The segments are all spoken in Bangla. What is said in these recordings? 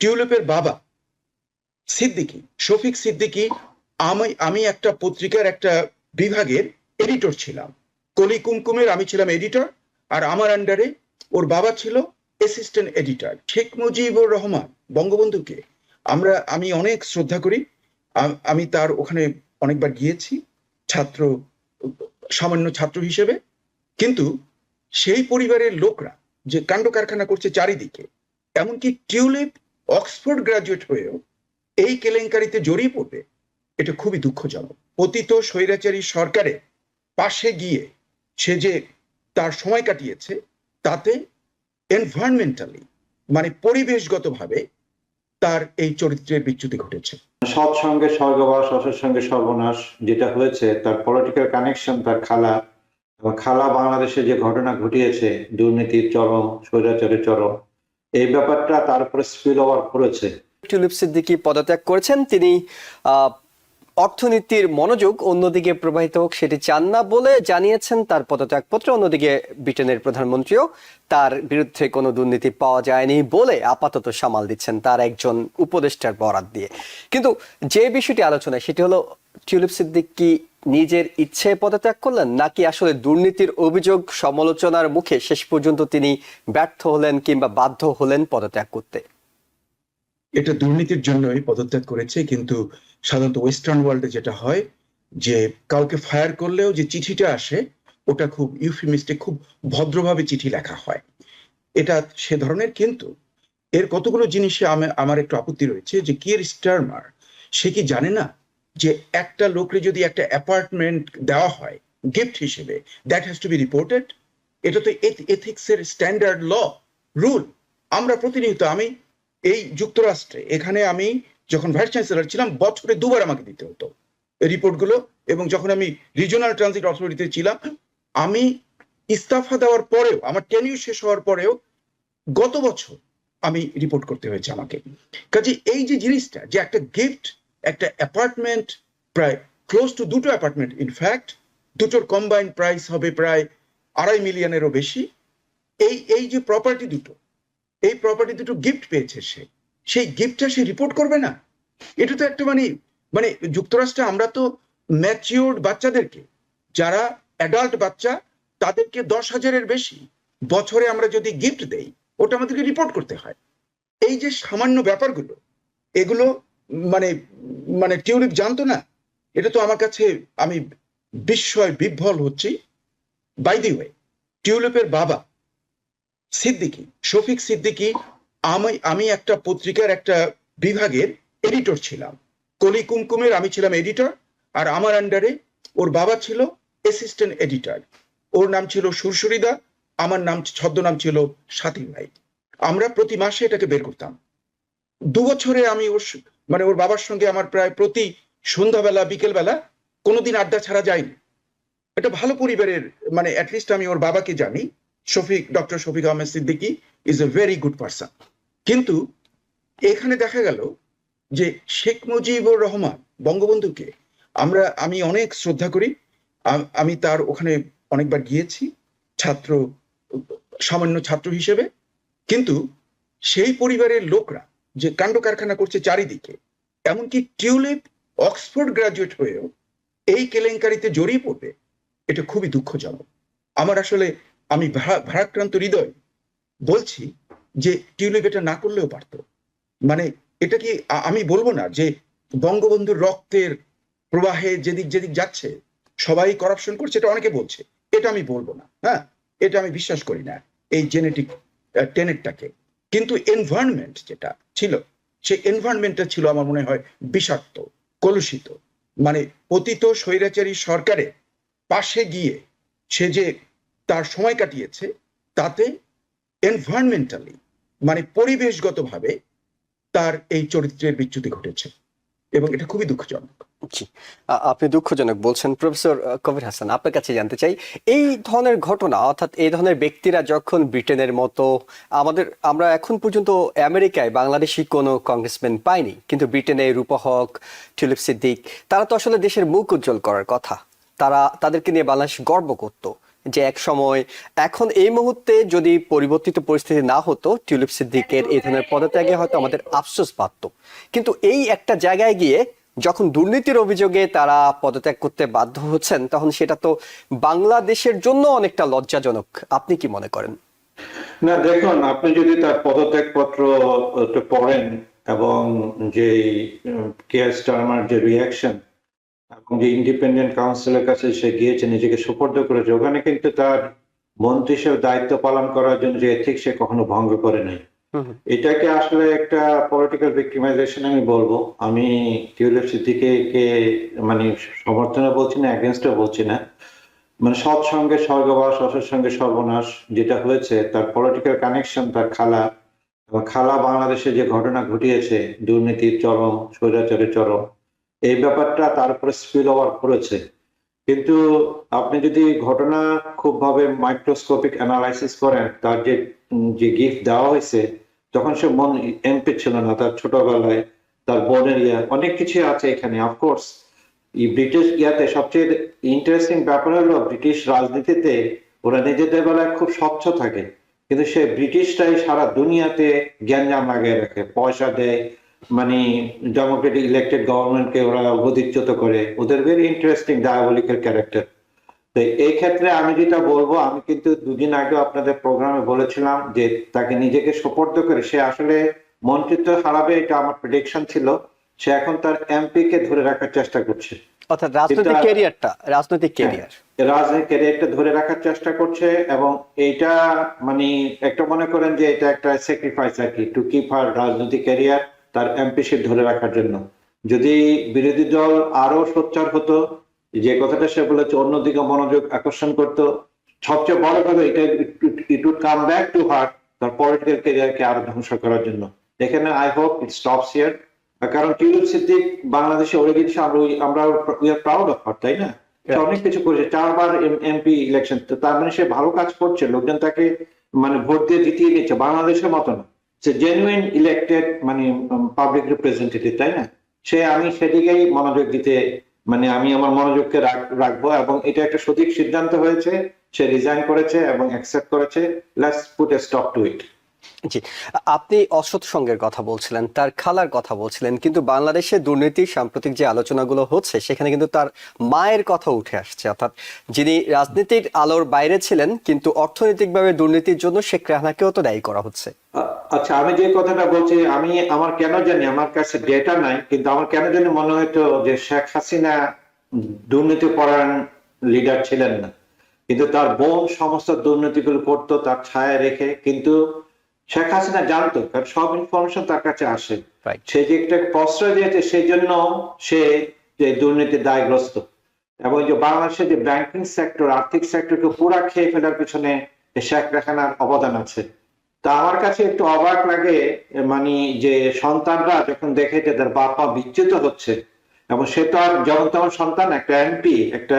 টিউলিপের বাবা সিদ্দিকী, শফিক সিদ্দিকী, আমি আমি একটা পত্রিকার একটা বিভাগের এডিটর ছিলাম। কলি কুমকুমের আমি ছিলাম এডিটর আর আমার আন্ডারে ওর বাবা ছিল অ্যাসিস্ট্যান্ট এডিটর শেখ মুজিবুর রহমান, বঙ্গবন্ধুকে। আমরা, আমি অনেক শ্রদ্ধা করি। আমি তার ওখানে অনেকবার গিয়েছি, ছাত্র, সামান্য ছাত্র হিসেবে। কিন্তু সেই পরিবারের লোকরা যে কাণ্ড কারখানা করছে চারিদিকে, এমনকি টিউলিপ অক্সফোর্ড গ্রাজুয়েট হয়েও এই কেলেঙ্কারিতে জড়িয়ে পড়বে এটা খুবই দুঃখজনক। পতিত স্বৈরাচারী সরকারের পাশে গিয়ে সে যে তার সময় কাটিয়েছে, তাতে এনভায়রনমেন্টালি মানে পরিবেশগতভাবে তার এই চরিত্রের বিচ্যুতি ঘটেছে। সৎ সঙ্গে স্বর্গবাস, অসৎ সঙ্গে সর্বনাশ যেটা হয়েছে, তার পলিটিক্যাল কানেকশন তার খালা খালা বাংলাদেশে যে ঘটনা ঘটিয়েছে, দুর্নীতির চরম, স্বৈরাচারের চরম এই ব্যাপারটা তার উপরে স্পিল ওভার করেছে। টিউলিপ সিদ্দিকী পদত্যাগ করেছেন। তিনি অর্থনীতির মনোযোগ অন্যদিকে প্রবাহিত হোক সেটি চান না বলে জানিয়েছেন তার পদত্যাগপত্র। অন্যদিকে ব্রিটেনের প্রধানমন্ত্রীও তার বিরুদ্ধে কোনো দুর্নীতি পাওয়া যায়নি বলে আপাতত সামাল দিচ্ছেন তার একজন উপদেষ্টার বরাত দিয়ে। কিন্তু যে বিষয়টি আলোচনায় সেটি হলো টিউলিপ সিদ্দিকী নিজের ইচ্ছে পদত্যাগ করলেন, নাকি আসলে দুর্নীতির অভিযোগ সমালোচনার মুখে শেষ পর্যন্ত তিনি ব্যর্থ হলেন কিংবা বাধ্য হলেন পদত্যাগ করতে? এটা দুর্নীতির জন্যই পদত্যাগ করেছে, কিন্তু সাধারণত ওয়েস্টার্ন ওয়ার্ল্ডে যেটা হয়, যে কাউকে ফায়ার করলেও যে চিঠিটা আসে, ওটা খুব ইউফিমিস্টিক খুব ভদ্রভাবে চিঠি লেখা হয়। এটা সে ধরনের, কিন্তু এর কতগুলো জিনিসে আমি আমার একটু আপত্তি রয়েছে, যে কিয়ের স্টারমার সে কি জানে না যে একটা লোককে যদি একটা অ্যাপার্টমেন্ট দেওয়া হয়, গিফট হিসেবে that has to be reported এটা তো এথিক্সের স্ট্যান্ডার্ড ল রুল আমরা প্রতিনিয়ত আমি এই যুক্তরাষ্ট্রে, এখানে আমি যখন ভাইস চ্যান্সেলর ছিলাম, বছরে দুবার আমাকে দিতে হতো রিপোর্টগুলো এবং যখন আমি রিজিওনাল ট্রানজিট অথরিটিতে ছিলাম, আমি ইস্তফা দেওয়ার পরেও, আমার টেনিউ শেষ হওয়ার পরেও গত বছর আমি রিপোর্ট করতে হয়েছে আমাকে। কাজে এই যে জিনিসটা, যে একটা গিফট একটা অ্যাপার্টমেন্ট প্রায় ক্লোজ টু দুটো অ্যাপার্টমেন্ট ইনফ্যাক্ট দুটোর কম্বাইন্ড প্রাইস হবে প্রায় আড়াই মিলিয়নেরও বেশি। এই এই যে প্রপার্টি দুটো, এই প্রপার্টি দুটো গিফট পেয়েছে সে, সেই গিফটটা সে রিপোর্ট করবে না? এটা তো একটা মানে মানে যুক্তরাষ্ট্রে আমরা তো ম্যাচিওর্ড বাচ্চাদেরকে, যারা অ্যাডাল্ট বাচ্চা, তাদেরকে দশ হাজারের বেশি বছরে আমরা যদি গিফট দেই, ওটা আমাদেরকে রিপোর্ট করতে হয়। এই যে সামান্য ব্যাপারগুলো, এগুলো মানে মানে টিউলিপ জানতো না? এটা তো আমার কাছে, আমি বিস্ময় বিভ্বল হচ্ছি। বাই দি ওয়ে টিউলিপের বাবা সিদ্দিকী, শফিক সিদ্দিকী, আমি আমি একটা পত্রিকার একটা বিভাগের এডিটর ছিলাম। কলি কুমকুমের আমি ছিলাম এডিটর আর আমার আন্ডারে ওর বাবা ছিল অ্যাসিস্ট্যান্ট এডিটর ওর নাম ছিল সুরসুরিদা আমার নাম, ছদ্মনাম ছিল সাথী ভাই। আমরা প্রতি মাসে এটাকে বের করতাম। দু বছরে আমি ওর মানে ওর বাবার সঙ্গে আমার প্রায় প্রতি সন্ধ্যাবেলা, বিকেলবেলা কোনোদিন আড্ডা ছাড়া যায়নি। এটা ভালো পরিবারের মানে অ্যাটলিস্ট আমি ওর বাবাকে জানি। Shafiq doctor Shafiq Ahmed Siddiqui is a very good person কিন্তু এখানে দেখা গেল যে শেখ মুজিবুর রহমান বঙ্গবন্ধুকে আমরা, আমি অনেক শ্রদ্ধা করি। আমি তার ওখানে অনেকবার গিয়েছি, ছাত্র, সামান্য ছাত্র হিসেবে। কিন্তু সেই পরিবারের লোকরা যে কাণ্ড কারখানা করছে চারিদিকে, এমনকি টিউলিপ, অক্সফোর্ড গ্রাজুয়েট হয়েও এই কেলেঙ্কারিতে জড়িয়ে পড়বে, এটা খুবই দুঃখজনক। আমার আসলে, আমি ভারা- ভারাক্রান্ত হৃদয় বলছি যে টিউলিপ এটা না করলেও পারতো। মানে এটা কি আমি বলব না যে বঙ্গবন্ধুর রক্তের প্রবাহে যেদিক যেদিক যাচ্ছে, সবাই করাপশন করছে এটা অনেকে বলছে। এটা আমি বলব না হ্যাঁ? এটা আমি বিশ্বাস করি না, এই জেনেটিক টেনেটটাকে কিন্তু এনভায়রনমেন্ট যেটা ছিল, সেই এনভায়রনমেন্টটা ছিল আমার মনে হয় বিষাক্ত, কলুষিত। মানে পতিত স্বৈরাচারী সরকারের পাশে গিয়ে সে যে তার সময় কাটিয়েছে, তাতে এনভায়রনমেন্টালি মানে পরিবেশগতভাবে তার এই চরিত্রের বিচ্যুতি ঘটেছে। এবং এটা খুবই দুঃখজনক। জি আপনি দুঃখজনক বলছেন। প্রফেসর কবির হাসান, আপনার কাছে জানতে চাই, এই ধরনের ঘটনা, অর্থাৎ এই ধরনের ব্যক্তিরা যখন ব্রিটেনের মতো, আমাদের, আমরা এখন পর্যন্ত আমেরিকায় বাংলাদেশি কোনো কংগ্রেসম্যান পাইনি, কিন্তু ব্রিটেনে রূপহক টিউলিপ সিদ্দিক, তারা তো আসলে দেশের মুখ উজ্জ্বল করার কথা। তারা, তাদেরকে নিয়ে বাংলাদেশ গর্ব করত যে এক সময়, এখন এই মুহূর্তে যদি পরিবর্তিত পরিস্থিতি না হতো টিউলিপ সিদ্দিকের এই ধরনের পদত্যাগে হয়তো আমাদের আফসোস বাড়ত। কিন্তু এই একটা জায়গায় গিয়ে যখন দুর্নীতির অভিযোগে তারা পদত্যাগ করতে বাধ্য হচ্ছেন, তখন সেটা তো বাংলাদেশের জন্য অনেকটা লজ্জাজনক। আপনি কি মনে করেন? না, দেখুন, আপনি যদি তার পদত্যাগ পত্র পড়েন এবং যে যে রিয়াকশন এবং যে ইন্ডিপেন্ডেন্ট কাউন্সিলের কাছে সে গিয়েছে, নিজেকে সুপর্দ করেছে, ওখানে কিন্তু তার মন্ত্রী হিসেবে দায়িত্ব পালন করার জন্য যে এথিক সে কখনো ভঙ্গ করে নাই। এটাকে আসলে একটা পলিটিক্যাল ভিক্টিমাইজেশন আমি বলব। আমি টিউলিপ সিদ্দিকে কে মানে সমর্থনে বলছি না এগেনস্টও বলছি না। মানে সৎসঙ্গে স্বর্গবাস অসৎসঙ্গে সর্বনাশ যেটা হয়েছে, তার পলিটিক্যাল কানেকশন তার খালা খালা বাংলাদেশে যে ঘটনা ঘটিয়েছে, দুর্নীতির চরম, স্বৈরাচারের চরম, এই ব্যাপারটা তার উপরে স্পিল ওভার করেছে। কিন্তু আপনি যদি ঘটনা খুব ভাবে মাইক্রোস্কোপিক অ্যানালাইসিস করেন, তার যে গিফট দেওয়া হয়েছে তখন সে মন এমপি ছিল না, তার ছোটবেলায়, তার বোনের ইয়া, অনেক কিছু আছে এখানে অফকোর্স ব্রিটিশ ইয়াতে সবচেয়ে ইন্টারেস্টিং ব্যাপার হলো, ব্রিটিশ রাজনীতিতে ওরা নিজেদের বেলায় খুব স্বচ্ছ থাকে। কিন্তু সে ব্রিটিশটাই সারা দুনিয়াতে জ্ঞানজাম লাগিয়ে রাখে। পয়সা দেয় মানে ডেমোক্রেটিক ইলেক্টেড গভর্নমেন্টকে ওরা গদিচ্যুত করে। ওদের ভেরি ইন্টারেস্টিং ডায়াবলিক্যাল ক্যারেক্টার তো এই ক্ষেত্রে আমি যেটা বলব আমি কিন্তু দুদিন আগে আপনাদের প্রোগ্রামে বলেছিলাম যে তাকে নিজেকে সোপর্দ করে সে আসলে মন্ত্রিত্ব হারাবে এটা আমার প্রেডিকশন ছিল। সে এখন তার এমপি কে ধরে রাখার চেষ্টা করছে। অর্থাৎ রাজনৈতিক ক্যারিয়ারটা রাজনৈতিক ক্যারিয়ার রাজনীতি ক্যারিয়ারটা ধরে রাখার চেষ্টা করছে এবং এইটা মানে একটা মনে করেন যে এটা একটা স্যাক্রিফাইস আর কি টু কিপ হার রাজনৈতিক ক্যারিয়ার তার এমপিশিপ ধরে রাখার জন্য। যদি বিরোধী দল আরও সোচ্চার হতো যে কথাটা সে বলেছে অন্যদিকে মনোযোগ আকর্ষণ করতো। সবচেয়ে বড় কথা এটা it would come back to her তার পলিটিক্যাল ক্যারিয়ারকে আরও ধ্বংস করার জন্য। এখানে I hope it stops here কারণ টিউলিপ সিদ্দিক বাংলাদেশে অরিজিন আমরা আমরা we are proud of her তাই না? অনেক কিছু করেছে চারবার এমপি ইলেকশন তো তার মানে সে ভালো কাজ করছে লোকজন তাকে মানে ভোট দিয়ে জিতিয়ে নিচ্ছে বাংলাদেশের মতো না। সে জেনুইন ইলেক্টেড মানে পাবলিক রিপ্রেজেন্টেটিভ তাই না? সে আমি সেদিকেই মনোযোগ দিতে মানে আমি আমার মনোযোগকে রাখ- রাখব এবং এটা একটা সঠিক সিদ্ধান্ত হয়েছে, সে রিজাইন করেছে এবং অ্যাকসেপ্ট করেছে let's put a stop to it জি, আপনি অসৎ সঙ্গের কথা বলছিলেন, তার খালার কথা বলছিলেন, কিন্তু বাংলাদেশে দুর্নীতির সাম্প্রতিক যে আলোচনাগুলো হচ্ছে, সেখানে কিন্তু তার মায়ের কথা উঠে আসছে। অর্থাৎ যিনি রাজনীতির আলোর বাইরে ছিলেন, কিন্তু অর্থনৈতিকভাবে দুর্নীতির জন্য শেখ রেহানাকেও তো দায়ী করা হচ্ছে। আচ্ছা আমি যে কথাটা বলছি, আমি আমার কেন জানি, আমার কাছে ডেটা নাই, কিন্তু আমার কেন জানি মনে হতো যে শেখ হাসিনা দুর্নীতি পরায়ণ লিডার ছিলেন না। কিন্তু তার বোন সমস্ত দুর্নীতিগুলো করতো, তার ছায়া রেখে, কিন্তু শেখ হাসিনা জানতো কারণ সব ইনফরমেশন তার কাছে আসে. সে যে একটা প্রশ্রয় দিয়েছে সেই জন্য সে যে দুর্নীতির দায়গ্রস্ত। এবং যে বাংলাদেশের যে ব্যাংকিং সেক্টর আর্থিক সেক্টরকে পুরা খেয়ে ফেলার পিছনে শেখ রেখানার অবদান আছে। তা আমার কাছে একটু অবাক লাগে মানে যে সন্তানরা যখন দেখে যে তার বাপ মা বিচ্যুত হচ্ছে এবং সে তো আর যেমন তেমন সন্তান একটা এমপি একটা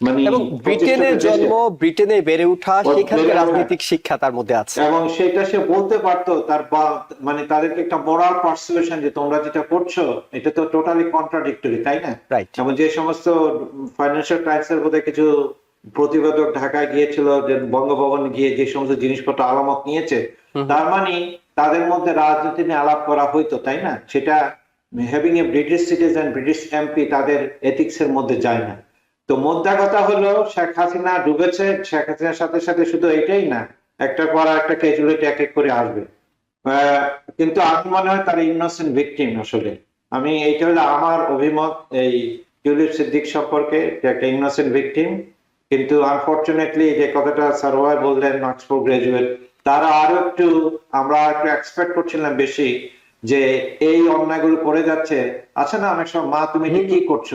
এবং ব্রিটেনে প্রতিষ্ঠিত দেশে- জন্ম ব্রিটেনে বেড়ে ওঠা ওর সেখানে বেড়ে ওঠা। রাজনৈতিক শিক্ষা তার মধ্যে আছে। এবং সেটা সে বলতে পারতো তার মানে তাদেরকে একটা মোরাল পার্সুয়েশন যে তোমরা যেটা করছ এটা তো টোটালি কন্ট্রাডিক্টরি তাই না? এবং যে সমস্ত ফাইন্যান্সিয়াল টাইমস এর বোধহয় কিছু প্রতিবেদক ঢাকায় গিয়েছিল যে বঙ্গভবন গিয়ে যে সমস্ত জিনিসপত্র আলামত নিয়েছে তার মানে তাদের মধ্যে রাজনীতি নিয়ে আলাপ করা হইতো তাই না? সেটা having a British citizen British MP তাদের এথিক্স এর মধ্যে যায় না। তো মোদ্দা কথা হলো, শেখ হাসিনা ডুবেছে, শেখ হাসিনার সাথে সাথে শুধু এটাই না, একটা পর একটা ক্যাজুয়ালিটি এক এক করে আসবে। কিন্তু আমি মনে হয় তার ইনোসেন্ট ভিকটিম আসলে। আমি, এইটা হলো আমার অভিমত, এই টিউলিপ সিদ্দিক সম্পর্কে যে একটা ইনোসেন্ট ভিকটিম কিন্তু আনফর্চুনেটলি যে কথাটা সারোয়ার বললেন অক্সফোর্ড গ্রাজুয়েট তারা আরও একটু, আমরা একটু এক্সপেক্ট করছিলাম বেশি যে এই অন্যায়গুলো করে যাচ্ছে আছে না অনেক সময় মা তুমি কি করছ।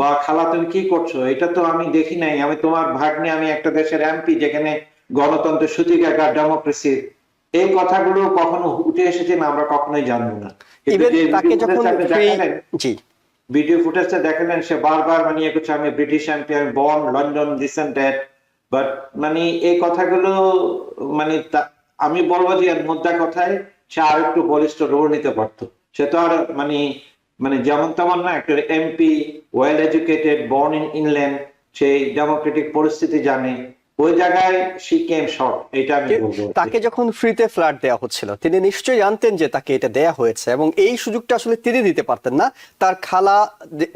বা খালা তুমি কি করছ? এটা তো আমি দেখি নাই। আমি তোমার ভাগ্নে আমি একটা দেশের এমপি যেখানে গণতন্ত্র সূতিকাগার ডেমোক্রেসি এই কথাগুলো কখনো উঠে এসেছে না আমরা কখনোই জানব না। ভিডিও ফুটেজটা দেখালেন সে বারবার মানে ইয়ে করছে আমি ব্রিটিশ এমপি আমি born London this and that but মানে এই কথাগুলো মানে আমি বলব যে মধ্যে কথায় সে আর একটু বলিষ্ঠ রোল নিতে পারতো। সে তো আর মানে মানে যেমন তেমন না একটা MP well educated born in England সেই ডেমোক্রেটিক পরিস্থিতি জানে। ওই জায়গায় শি কেম শর্ট এটা আমি বলব। তাকে যখন ফ্রিতে ফ্ল্যাট দেওয়া হচ্ছিল তিনি নিশ্চয়ই জানতেন যে তাকে এটা দেয়া হয়েছে এবং এই সুযোগটা আসলে তিনি দিতে পারতেন না। তার খালা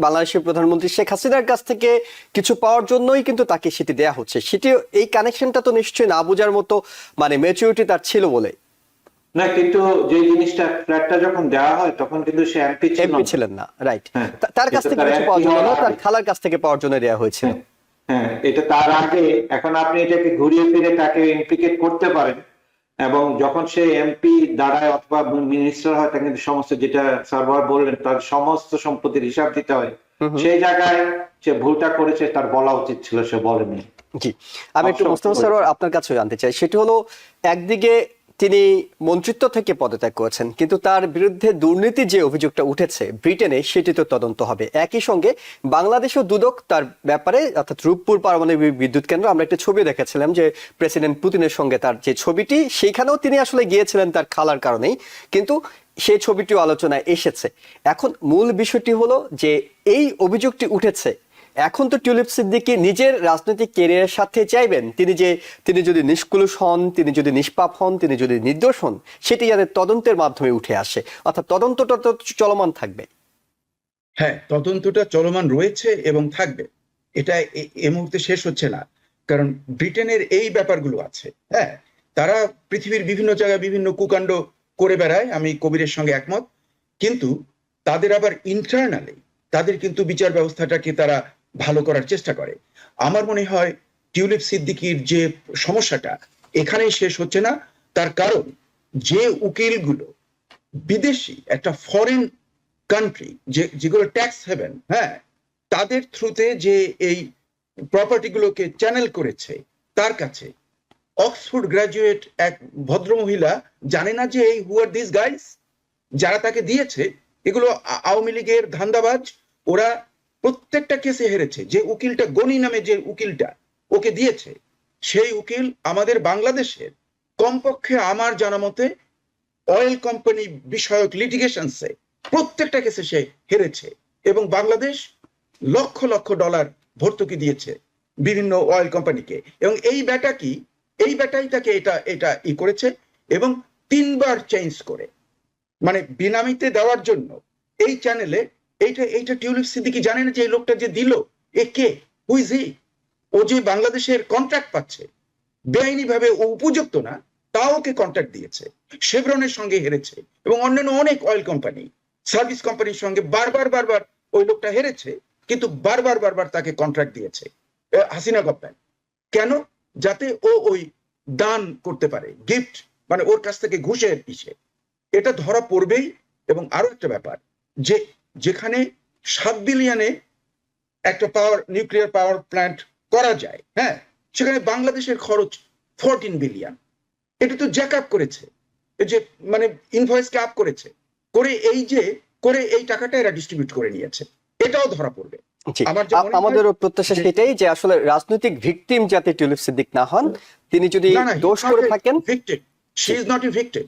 বাংলাদেশের প্রধানমন্ত্রী শেখ হাসিনার কাছ থেকে কিছু পাওয়ার জন্যই কিন্তু তাকে সেটি দেয়া হচ্ছে। সেটি এই কানেকশনটা তো নিশ্চয়ই না বোঝার মতো মানে ম্যাচুরিটি তার ছিল বলে। না কিন্তু যে জিনিসটা ফ্ল্যাটটা যখন দেওয়া হয় তখন কিন্তু সে এমপি এমপি ছিলেন না রাইট হ্যাঁ। তার কাছ থেকে কিছু পাওয়ার জন্য তার খালার কাছ থেকে পাওয়ার জন্য দেওয়া হয়েছিল। হ্যাঁ এটা তার আগে এখন আপনি এটাকে ঘুরিয়ে ফিরে তাকে ইমপ্লিকেট করতে পারেন। এবং যখন সে এমপি দাঁড়ায় অথবা মিনিস্টার হয় তাকে কিন্তু সমস্ত যেটা সার্ভার বললেন তার সমস্ত সম্পত্তির হিসাব দিতে হয়। সেই জায়গায় সে ভুলটা করেছে তার বলা উচিত ছিল সে বলেনি। জি আমি একটু মোস্তফা সরোয়ার আপনার কাছে জানতে চাই। সেটি হলো একদিকে তিনি মন্ত্রিত্ব থেকে পদত্যাগ করেছেন, কিন্তু তার বিরুদ্ধে দুর্নীতি যে অভিযোগটা উঠেছে ব্রিটেনে, সেটি তো তদন্ত হবে। একই সঙ্গে বাংলাদেশও দুদক তার ব্যাপারে, অর্থাৎ রূপপুর পারমাণবিক বিদ্যুৎ কেন্দ্র, আমরা একটা ছবি দেখেছিলাম যে প্রেসিডেন্ট পুতিনের সঙ্গে তার যে ছবিটি সেইখানেও তিনি আসলে গিয়েছিলেন তার খালার কারণেই, কিন্তু সেই ছবিটিও আলোচনায় এসেছে। এখন মূল বিষয়টি হলো যে এই অভিযোগটি উঠেছে এখন তো টিউলিপ সিদ্দিকি নিজের রাজনৈতিক ক্যারিয়ারের সাথে চাইবেন। তিনি যে, তিনি যদি নিষ্কুলুষ হন, তিনি যদি নিষ্পাপ হন, তিনি যদি নির্দোষ হন, সেটি যাতে তদন্তের মাধ্যমে উঠে আসে। অর্থাৎ তদন্তটা তো চলমান থাকবে। হ্যাঁ তদন্তটা চলমান রয়েছে এবং থাকবে। এটা এ মুহূর্তে শেষ হচ্ছে না। কারণ ব্রিটেনের এই ব্যাপারগুলো আছে। হ্যাঁ তারা পৃথিবীর বিভিন্ন জায়গায় বিভিন্ন কুকাণ্ড করে বেড়ায়, আমি কবিরের সঙ্গে একমত। কিন্তু তাদের আবার ইন্টারনালি তাদের কিন্তু বিচার ব্যবস্থাটাকে তারা ভালো করার চেষ্টা করে। আমার মনে হয় টিউলিপ সিদ্দিকির যে সমস্যাটা এখানেই শেষ হচ্ছে না। তার কারণ যে উকিলগুলো বিদেশি একটা ফরেন কান্ট্রি যে যেগুলো ট্যাক্স হেভেন হ্যাঁ তাদের থ্রুতে যে এই প্রপার্টিগুলোকে চ্যানেল করেছে, তার কাছে অক্সফোর্ড গ্রাজুয়েট এক ভদ্রমহিলা জানে না যে এই হু আর দিস গাইস যারা তাকে দিয়েছে, এগুলো আওয়ামী লীগের ধান্দাবাজ, ওরা প্রত্যেকটা কেসে হেরেছে। যে উকিলটা গনি নামে যে উকিলটা, ওকে দিয়েছে। সেই উকিল আমাদের বাংলাদেশের কমপক্ষে আমার জানা মতে অয়েল কোম্পানি বিষয়ক লিটিগেশনসে প্রত্যেকটা কেসে সে হেরেছে এবং বাংলাদেশ লক্ষ লক্ষ ডলার ভর্তুকি দিয়েছে বিভিন্ন অয়েল কোম্পানিকে এবং এই ব্যাটা কি? এই ব্যাটাই তাকে এটা এটা ই করেছে এবং তিনবার চেঞ্জ করে। মানে বিনামিতে দেওয়ার জন্য এই চ্যানেলে এইটা এইটা টিউলিপ সিদ্দিকি জানে না যে এই লোকটা যে দিল? এ কে? হুইজ হি ও যে বাংলাদেশের কন্ট্রাক্ট পাচ্ছে বেআইনি ভাবে ও উপযুক্ত না, তাও ওকে কন্ট্রাক্ট দিয়েছে। শেভরনের সঙ্গে হেরেছে এবং অন্যান্য অনেক অয়েল কোম্পানি সার্ভিস কোম্পানির সঙ্গে বারবার বারবার ওই লোকটা হেরেছে, কিন্তু বারবার বারবার তাকে কন্ট্রাক্ট দিয়েছে। হাসিনা গভর্নমেন্ট কেন? যাতে ও ওই দান করতে পারে গিফট মানে ওর কাছ থেকে ঘুষের পিছে এটা ধরা পড়বেই এবং আরও একটা ব্যাপার যে যেখানে সাত বিলিয়নে একটা পাওয়ার নিউক্লিয়ার পাওয়ার প্ল্যান্ট করা যায় হ্যাঁ? সেখানে বাংলাদেশের খরচ ফোরটিন বিলিয়ন এটা তো জ্যাক আপ করেছে। এই যে মানে ইনভয়েসকে আপ করেছে। করে এই যে করে এই টাকাটা এরা ডিস্ট্রিবিউট করে নিয়েছে। এটাও ধরা পড়বে। জি আমার যে আ- আমাদেরও প্রত্যাশা সেটাই যে আসলে রাজনৈতিক ভিকটিম যাতে টিউলিপ সিদ্দিক না হন তিনি যদি দোষ করে থাকেন victim she is not a victim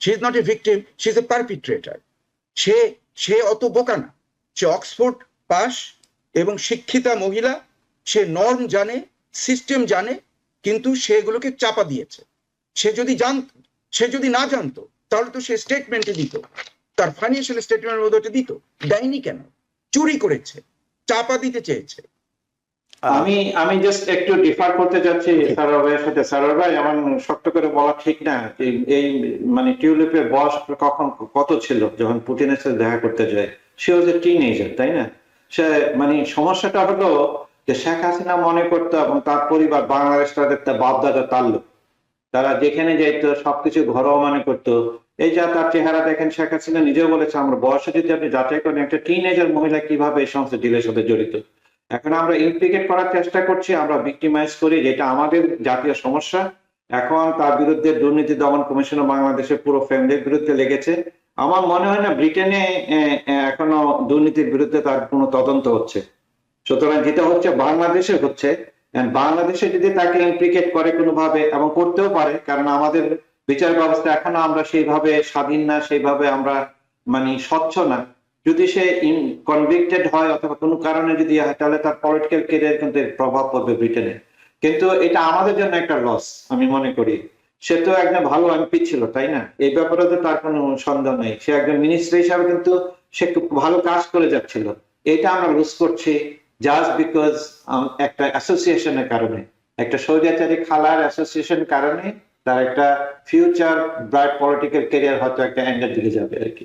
she is not a victim she is a perpetrator সে সে অত বোকা না। সে অক্সফোর্ড পাস এবং শিক্ষিতা মহিলা, সে নর্ম জানে, সিস্টেম জানে, কিন্তু সেগুলোকে চাপা দিয়েছে। সে যদি জানত, সে যদি না জানতো, তাহলে তো সে স্টেটমেন্টে দিত। তার ফাইন্যান্সিয়াল স্টেটমেন্টের মধ্যে দিত। দেয়নি কেন? চুরি করেছে, চাপা দিতে চেয়েছে। আমি আমি জাস্ট একটু ডিফার করতে যাচ্ছি সারোয়ার ভাইয়ের সাথে। সারোয়ার ভাই আমার শক্ত করে বলা ঠিক না যে এই মানে টিউলিপের বয়স কখন কত ছিল যখন পুতিনের সাথে দেখা করতে যায়? সে ওয়াজ এ টিনেজার তাই না? সে মানে সমস্যাটা হলো যে শেখ হাসিনা মনে করতো এবং তার পরিবার বাংলাদেশ তাদের বাপদাদা তার লোক। তারা যেখানে যাইতো সবকিছু ঘরোয়া মনে করতো। এই যা তার চেহারা দেখেন শেখ হাসিনা নিজেও বলেছে আমার বয়সে যদি আপনি যাচাই করেন একটা টিন টিনেজার মহিলা কীভাবে এই সমস্ত ডিলের সাথে জড়িত? এখন আমরা ইমপ্লিকেট করার চেষ্টা করছি, আমরা ভিক্টিমাইজ করি যেটা আমাদের জাতীয় সমস্যা। এখন তার বিরুদ্ধে দুর্নীতি দমন কমিশন বাংলাদেশের পুরো ফ্যামিলির বিরুদ্ধে লেগেছে। আমার মনে হয় না ব্রিটেনে এখনও দুর্নীতির বিরুদ্ধে তার কোনো তদন্ত হচ্ছে। সুতরাং যেটা হচ্ছে, বাংলাদেশে হচ্ছে বাংলাদেশে যদি তাকে ইমপ্লিকেট করে কোনোভাবে এবং করতেও পারে, কারণ আমাদের বিচার ব্যবস্থা এখনও আমরা সেইভাবে স্বাধীন না, সেইভাবে আমরা মানে স্বচ্ছ না যদি সে কনভিক্টেড হয় অথবা কোনো কারণে যদি হয়, তাহলে তার পলিটিক্যাল কেরিয়ার কিন্তু প্রভাব পড়বে ব্রিটেনে কিন্তু এটা আমাদের জন্য একটা লস আমি মনে করি। সে তো একজন ভালো এমপি ছিল, তাই না? এই ব্যাপারে তো তার কোনো সন্দেহ নেই। সে একজন মিনিস্টার হিসাবে কিন্তু সে ভালো কাজ করে যাচ্ছিল। এটা আমরা লুজ করছি জাস্ট বিকজ একটা অ্যাসোসিয়েশনের কারণে। একটা স্বৈরাচারী খালার অ্যাসোসিয়েশন কারণে তার একটা ফিউচার ব্রাইট পলিটিক্যাল ক্যারিয়ার হয়তো একটা অ্যাঙ্গেল দিকে যাবে আর কি।